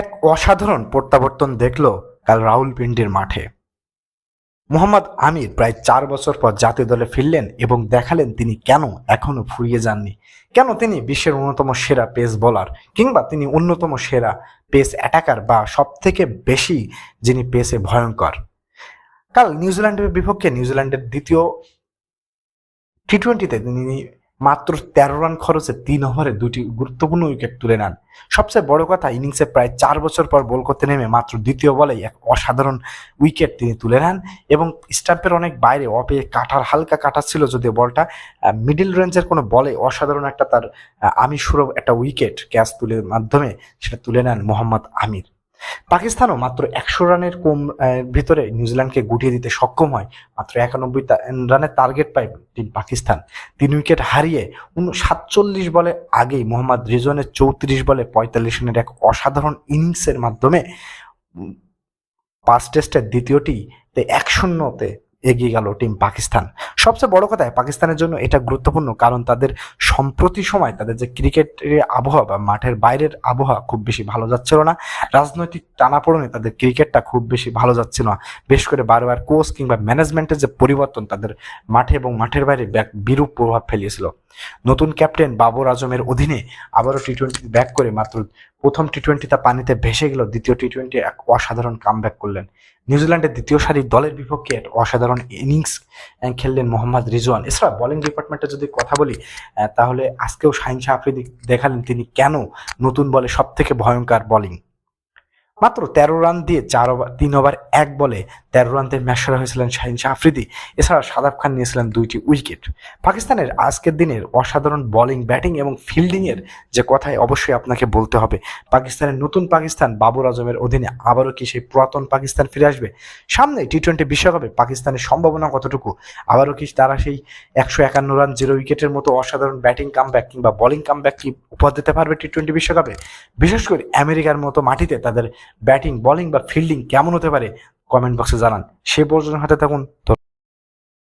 এক অসাধারণ প্রত্যাবর্তন দেখল কাল রাহুলপিন্ডির মাঠে। মোহাম্মদ আমির প্রায় চার বছর পর জাতীয় দলে ফিরলেন এবং দেখালেন তিনি কেন এখনও ফুরিয়ে যাননি। কেন তিনি বিশ্বের অন্যতম সেরা পেস বোলার কিংবা তিনি অন্যতম সেরা পেস অ্যাটাকার বা সব থেকে বেশি যিনি পেসে ভয়ঙ্কর? কাল নিউজিল্যান্ডের বিপক্ষে নিউজিল্যান্ডের দ্বিতীয় টি টোয়েন্টিতে তিনি মাত্র তেরো রান খরচে তিন ওভারে দুটি গুরুত্বপূর্ণ উইকেট তুলে নেন। সবচেয়ে বড় কথা ইনিংসে প্রায় চার বছর পর বল করতে নেমে মাত্র দ্বিতীয় বলেই এক অসাধারণ উইকেট তিনি তুলে নেন এবং স্টাম্পের অনেক বাইরে অপে কাটার হালকা কাটা ছিল যদিও বলটা মিডিল রেঞ্জের কোনো বলে অসাধারণ একটা তার আমির সুরভ একটা উইকেট ক্যাচ তুলে মাধ্যমে সেটা তুলে নেন মোহাম্মদ আমির। পাকিস্তানও মাত্র একশো রানের কম ভিতরে নিউজিল্যান্ডকে গুটিয়ে দিতে সক্ষম হয়। মাত্র একানব্বই রানের টার্গেট পায় টিম পাকিস্তান। তিন উইকেট হারিয়ে সাতচল্লিশ বলে আগেই মোহাম্মদ রিজনের চৌত্রিশ বলে পঁয়তাল্লিশ রানের এক অসাধারণ ইনিংসের মাধ্যমে পাঁচ টেস্টের দ্বিতীয়টিতে এক শূন্যতে এগিয়ে গেল টিম পাকিস্তান। সবচেয়ে বড় কথা, পাকিস্তানের জন্য এটা গুরুত্বপূর্ণ কারণ তাদের সম্প্রতি সময় তাদের যে ক্রিকেটের আবহাওয়া বা মাঠের বাইরের আবহাওয়া খুব বেশি ভালো যাচ্ছিল না, রাজনৈতিক টানাপোড়নে তাদের ক্রিকেটটা খুব বেশি ভালো যাচ্ছিল না। বেশ করে বারবার কোচ কিংবা ম্যানেজমেন্টের যে পরিবর্তন তাদের মাঠে এবং মাঠের বাইরে বিরূপ প্রভাব ফেলিয়েছিল। নতুন ক্যাপ্টেন বাবর আজমের অধীনে আবারও টি টোয়েন্টি ব্যাক করে মাত্র প্রথম টি টোয়েন্টিতে পানিতে ভেসে গেল দ্বিতীয় টি টোয়েন্টি এক অসাধারণ কামব্যাক করলেন। নিউজিল্যান্ডের দ্বিতীয় সারির দলের বিপক্ষে এক অসাধারণ ইনিংস খেললেন মোহাম্মদ রিজওয়ান। এছাড়া বোলিং ডিপার্টমেন্টে যদি কথা বলি তাহলে আজকেও শাহিন শাহ আফ্রিদি দেখালেন তিনি কেন নতুন বলে সব থেকে ভয়ঙ্কর বোলিং মাত্র তেরো রান দিয়ে চার ওভার, তিন ওভার, এক বলে তেরো রান দিয়ে ম্যাচ সেরা হয়েছিলেন শাহিন শাহ আফ্রিদি। এছাড়া সাদাব খান নিয়েছিলেন দুইটি উইকেট। পাকিস্তানের আজকের দিনের অসাধারণ বোলিং ব্যাটিং এবং ফিল্ডিংয়ের যে কথাই অবশ্যই আপনাকে বলতে হবে, পাকিস্তানের নতুন পাকিস্তান বাবুর আজমের অধীনে আবারও কি সেই পুরাতন পাকিস্তান ফিরে আসবে? সামনে টি টোয়েন্টি বিশ্বকাপে পাকিস্তানের সম্ভাবনা কতটুকু? আবারও কি তারা সেই একশো একান্ন রান জিরো উইকেটের মতো অসাধারণ ব্যাটিং কামব্যাক কিংবা বোলিং কামব্যাক কি উপহার দিতে পারবে টি টোয়েন্টি বিশ্বকাপে? বিশেষ করে আমেরিকার মতো মাটিতে তাদের ব্যাটিং বলিং বা ফিল্ডিং কেমন হতে পারে কমেন্ট বক্সে জানান। সে পর্যন্ত হাতে থাকুন।